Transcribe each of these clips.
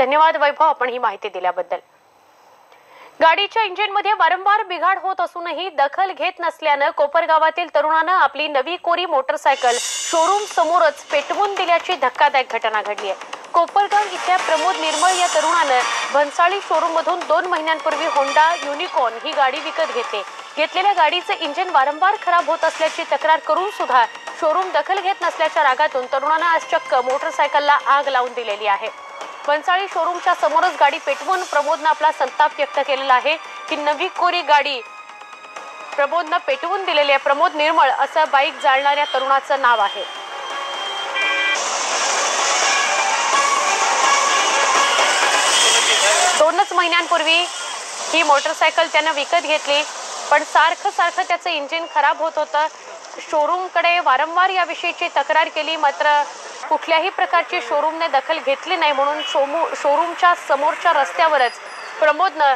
धन्यवाद वैभव आपण ही माहिती दिल्याबद्दल. गाडीच्या इंजिनमध्ये वारंवार बिघाड होत असूनही दखल घेत नसल्यानं कोपरगावातील तरुणानं आपली नवी कोरी मोटरसायकल शोरूम समोरच पेटवून दिल्याची धक्कादायक घटना घडली आहे. कोपरगाव इथल्या प्रमोद निर्मळ या तरुणानं भन्साळी शोरूम मधून दोन महिन्यांपूर्वी होंडा युनिकॉर्न ही गाडी विकत घेतली. घेतलेल्या गाडीचे इंजिन वारंवार खराब होत असल्याची तक्रार करून सुद्धा शोरूम दखल घेत नसल्याच्या रागातून तरुणानं आज चक्क मोटरसायकलला आग लावून दिलेली आहे. पंचाळी शोरूमच्या समोरच गाडी पेटवून प्रमोदनं आपला संताप व्यक्त केलेला आहे. की नवी कोरी गाडी प्रमोदनं पेटवून दिलेली आहे. प्रमोद निर्मळ असं बाईक जाळणाऱ्या तरुणाचं नाव आहे. दोनच महिन्यांपूर्वी ही मोटरसायकल त्यानं विकत घेतली पण सारखं सारखं त्याचं इंजिन खराब होत होतं. शोरूमकडे वारंवार याविषयीची तक्रार केली मात्र कुठल्याही प्रकारची शोरूमने दखल घेतली नाही म्हणून शोमू शोरूमच्या समोरच्या रस्त्यावरच प्रमोदनं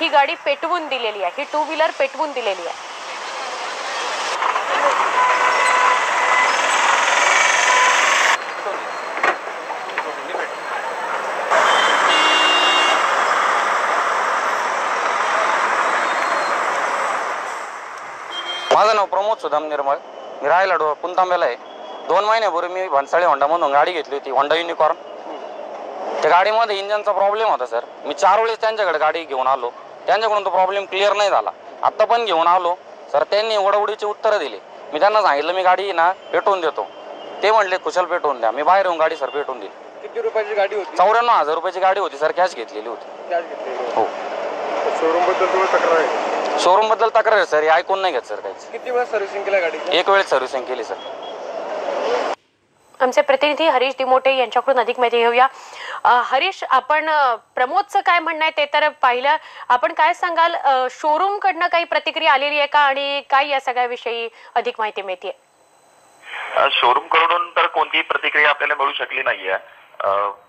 ही गाडी पेटवून दिलेली आहे. ही टू व्हीलर पेटवून दिलेली आहे. माझं नाव प्रमोद सुधाम निर्मळ मी राहायला डो पुंतांब्याला आहे. दोन महिन्यापूर्वी मी भन्साळी होंडामधून गाडी घेतली होती होंडा युनिकॉर्न त्या गाडीमध्ये इंजनचा प्रॉब्लेम होता सर मी चार वेळेस त्यांच्याकडे गाडी घेऊन आलो. त्यांच्याकडून तो प्रॉब्लेम क्लिअर नाही झाला. आत्ता पण घेऊन आलो. सर त्यांनी वडवडीची उत्तरं दिली. मी त्यांना सांगितलं मी गाडी ना पेटवून देतो. ते म्हणले कुशल पेटवून द्या. मी बाहेर येऊन गाडी सर पेटवून दिली. किती रुपयाची गाडी होती? चौऱ्याण्णव हजार रुपयाची गाडी होती सर कॅश घेतलेली होती. हो. शोरूमबद्दल तुम्हाला तक्रार आहे. शोरूमबद्दल तक्रार आहे सर हे ऐकून नाही घेत सर काहीच. किती वेळा सर्व्हिसिंग केल्या गाडीची? एक वेळेस सर्व्हिसिंग केली सर आमचे प्रतिनिधी हरीश दिमोटे यांच्याकडून अधिक माहिती घेऊया. हरीश आपण प्रमोदचं काय म्हणणं आहे ते तर पाहिलं. आपण काय सांगाल? शोरूम कडनं काही प्रतिक्रिया आलेली आहे का? आणि काय या सगळ्याविषयी अधिक माहिती मिळते शोरूमकडून तर कोणतीही प्रतिक्रिया आपल्याला मिळू शकली नाहीये.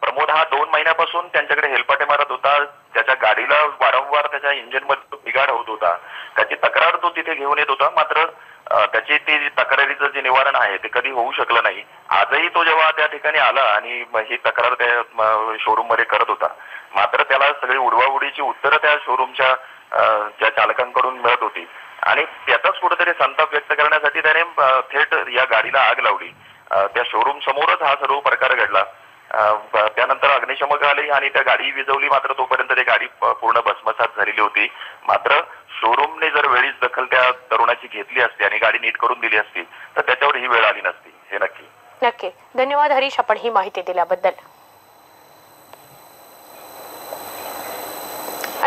प्रमोद हा दोन महिन्यापासून त्यांच्याकडे हेलपाटे मारत होता. त्याच्या गाडीला वारंवार त्याच्या इंजिनमध्ये बिघाड होत होता. त्याची तक्रार तो तिथे घेऊन येत होता. मात्र त्याची ती तक्रारीचं जे निवारण आहे ते कधी होऊ शकलं नाही. आजही तो जेव्हा त्या ठिकाणी आला आणि ही तक्रार त्या शोरूममध्ये करत होता मात्र त्याला सगळी उडवाउडीची उत्तरं त्या शोरूमच्या ज्या चालकांकडून मिळत होती. आणि त्याचाच कुठेतरी संताप व्यक्त करण्यासाठी त्याने थेट या गाडीला आग लावली. त्या शोरूम समोरच हा सर्व प्रकार घडला. त्यानंतर अग्निशमक आले आणि त्या गाडी विजवली मात्र तोपर्यंत ती गाडी पूर्ण भस्मसात झालेली होती. मात्र शोरूमने जर वेळीच दखल त्या तरुणाची घेतली असती आणि गाडी नीट करून दिली असती तर त्याच्यावर ही वेळ आली नसती. हे नक्की. नक्की धन्यवाद हरीश आपण ही माहिती दिल्याबद्दल.